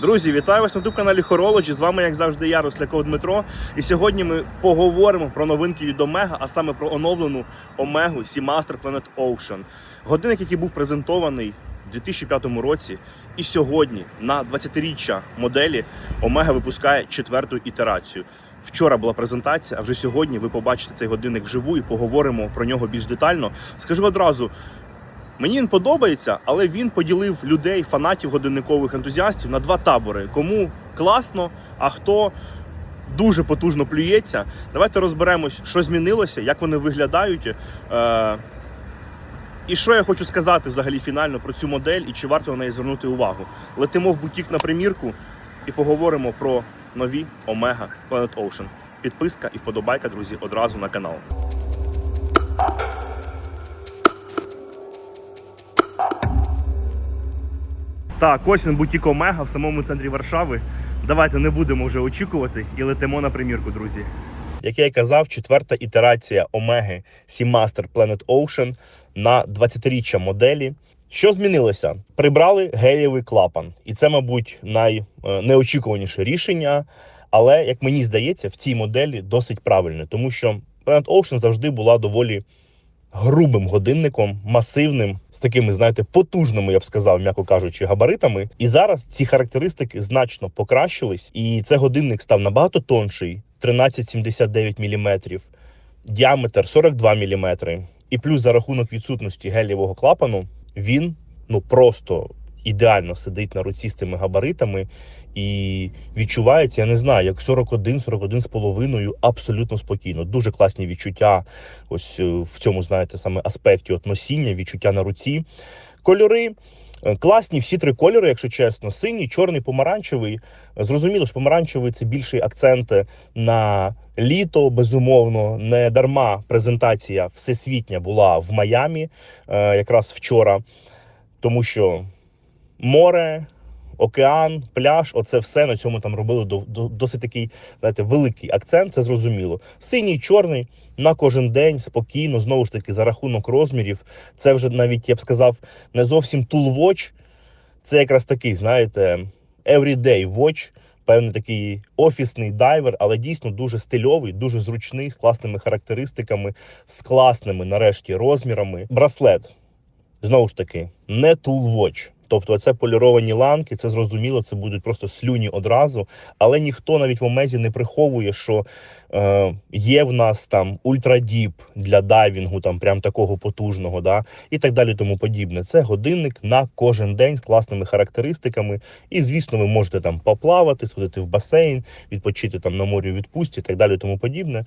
Друзі, вітаю вас на youtube каналі Horology. З вами, як завжди, я, Росляков Дмитро. І сьогодні ми поговоримо про новинки від Омега, а саме про оновлену Омегу Seamaster Planet Ocean. Годинник, який був презентований у 2005 році. І сьогодні, на 20-річчя моделі, Омега випускає четверту ітерацію. Вчора була презентація, а вже сьогодні ви побачите цей годинник вживу і поговоримо про нього більш детально. Скажу одразу, Мені він подобається, але він поділив людей, фанатів годинникових ентузіастів на два табори. Кому класно, а хто дуже потужно плюється. Давайте розберемось, що змінилося, як вони виглядають. Е- і що я хочу сказати взагалі фінально про цю модель і чи варто на неї звернути увагу. Летимо в бутік на примірку і поговоримо про нові Омега Planet Ocean. Підписка і вподобайка, друзі, одразу на канал. Так, ось він бутік Омега в самому центрі Варшави. Давайте не будемо вже очікувати і летимо на примірку, друзі. Як я й казав, четверта ітерація Омеги Seamaster Planet Ocean на 20-річчя моделі. Що змінилося? Прибрали гелєвий клапан, і це, мабуть, найнеочікуваніше рішення. Але як мені здається, в цій моделі досить правильне, тому що Planet Ocean завжди була доволі грубим годинником, масивним, з такими, знаєте, потужними, я б сказав, м'яко кажучи, габаритами. І зараз ці характеристики значно покращились, і це годинник став набагато тонший 13,79 мм, діаметр 42 мм. І плюс за рахунок відсутності гелієвого клапану він ну просто ідеально сидить на руці з цими габаритами і відчувається, я не знаю, як 41, 41 з половиною, абсолютно спокійно. Дуже класні відчуття. Ось е, в цьому, знаєте, саме аспекті от носіння, відчуття на руці. Кольори. е, Класні всі три кольори, якщо чесно, синій, чорний, помаранчевий. Зрозуміло, що помаранчевий це більший акцент на літо, безумовно. Не дарма презентація всесвітня була в Майамі е, якраз вчора, тому що море, океан, пляж, оце все на цьому там робили до, до, досить такий, знаєте, великий акцент, це зрозуміло. Синій, чорний на кожен день, спокійно, знову ж таки, за рахунок розмірів. Це вже навіть, я б сказав, не зовсім watch, це якраз такий, знаєте, everyday watch, певний такий офісний дайвер, але дійсно дуже стильовий, дуже зручний, з класними характеристиками, з класними, нарешті, розмірами. Браслет. Знову ж таки, не watch. Тобто це поліровані ланки, це зрозуміло, це будуть просто слюні одразу. Але ніхто навіть в Омезі не приховує, що е, є в нас там ультрадіп для дайвінгу, там прям такого потужного, да, і так далі, тому подібне. Це годинник на кожен день з класними характеристиками. І, звісно, ви можете там поплавати, сходити в басейн, відпочити там на морі відпустці, і так далі, тому подібне.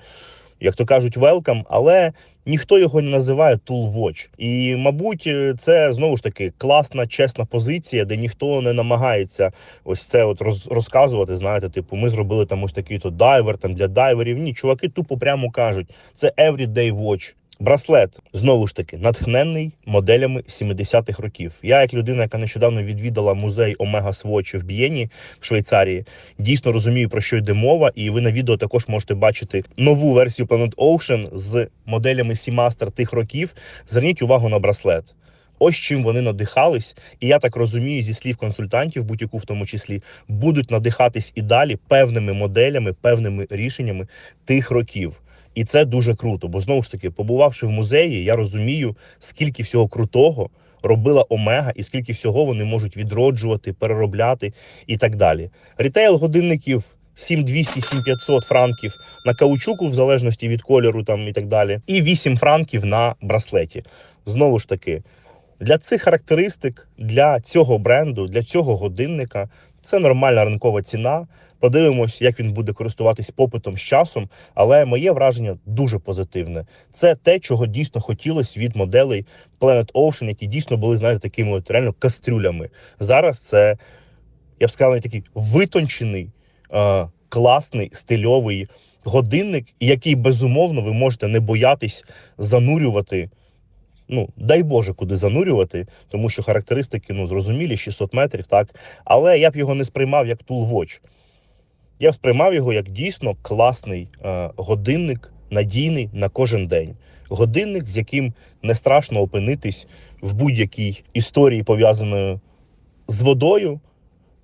Як то кажуть, велкам, але ніхто його не називає watch. І, мабуть, е, це знову ж таки класна, чесна позиція, де ніхто не намагається ось це от роз, розказувати. Знаєте, типу, ми зробили там ось такий то дайвер там для дайверів. Ні, чуваки тупо прямо кажуть, це everyday watch. Браслет знову ж таки натхненний моделями 70-х років. Я, як людина, яка нещодавно відвідала музей Омега Свотч в Бієні в Швейцарії, дійсно розумію про що йде мова. І ви на відео також можете бачити нову версію Planet Ocean з моделями Seamaster тих років. Зверніть увагу на браслет. Ось чим вони надихались, і я так розумію, зі слів консультантів, будь-яку в тому числі, будуть надихатись і далі певними моделями, певними рішеннями тих років. І це дуже круто, бо знову ж таки, побувавши в музеї, я розумію, скільки всього крутого робила Омега, і скільки всього вони можуть відроджувати, переробляти і так далі. Рітейл годинників 7200 7500 франків на каучуку, в залежності від кольору, там і так далі, і 8 франків на браслеті. Знову ж таки, для цих характеристик, для цього бренду, для цього годинника це нормальна ринкова ціна. Подивимось, як він буде користуватись попитом з часом. Але моє враження дуже позитивне. Це те, чого дійсно хотілося від моделей Planet Ocean, які дійсно були, знаєте, такими от реально кастрюлями. Зараз це, я б сказав, такий витончений, класний, стильовий годинник, який безумовно ви можете не боятись занурювати. Ну, дай Боже, куди занурювати, тому що характеристики ну, зрозумілі, 600 метрів, так. Але я б його не сприймав як Tool Watch. Я б сприймав його як дійсно класний е, годинник, надійний на кожен день. Годинник, з яким не страшно опинитись в будь-якій історії, пов'язаної з водою,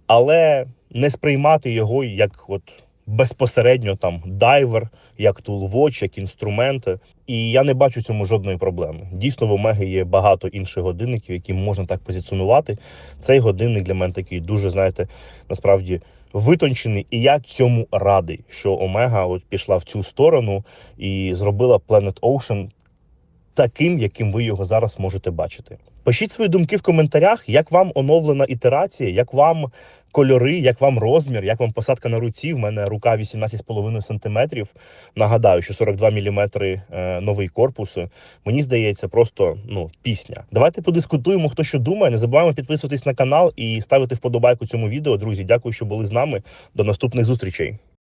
але не сприймати його як от безпосередньо там дайвер, як тулвоч, як інструменти. І я не бачу цьому жодної проблеми. Дійсно, в Омеги є багато інших годинників, які можна так позиціонувати. Цей годинник для мене такий дуже, знаєте, насправді витончений. І я цьому радий, що Омега от пішла в цю сторону і зробила Planet Ocean таким, яким ви його зараз можете бачити. Пишіть свої думки в коментарях, як вам оновлена ітерація, як вам кольори, як вам розмір, як вам посадка на руці. В мене рука 18,5 см. Нагадаю, що 42 мм е, новий корпус. Мені здається, просто ну пісня. Давайте подискутуємо, хто що думає. Не забуваємо підписуватись на канал і ставити вподобайку цьому відео. Друзі, дякую, що були з нами. До наступних зустрічей.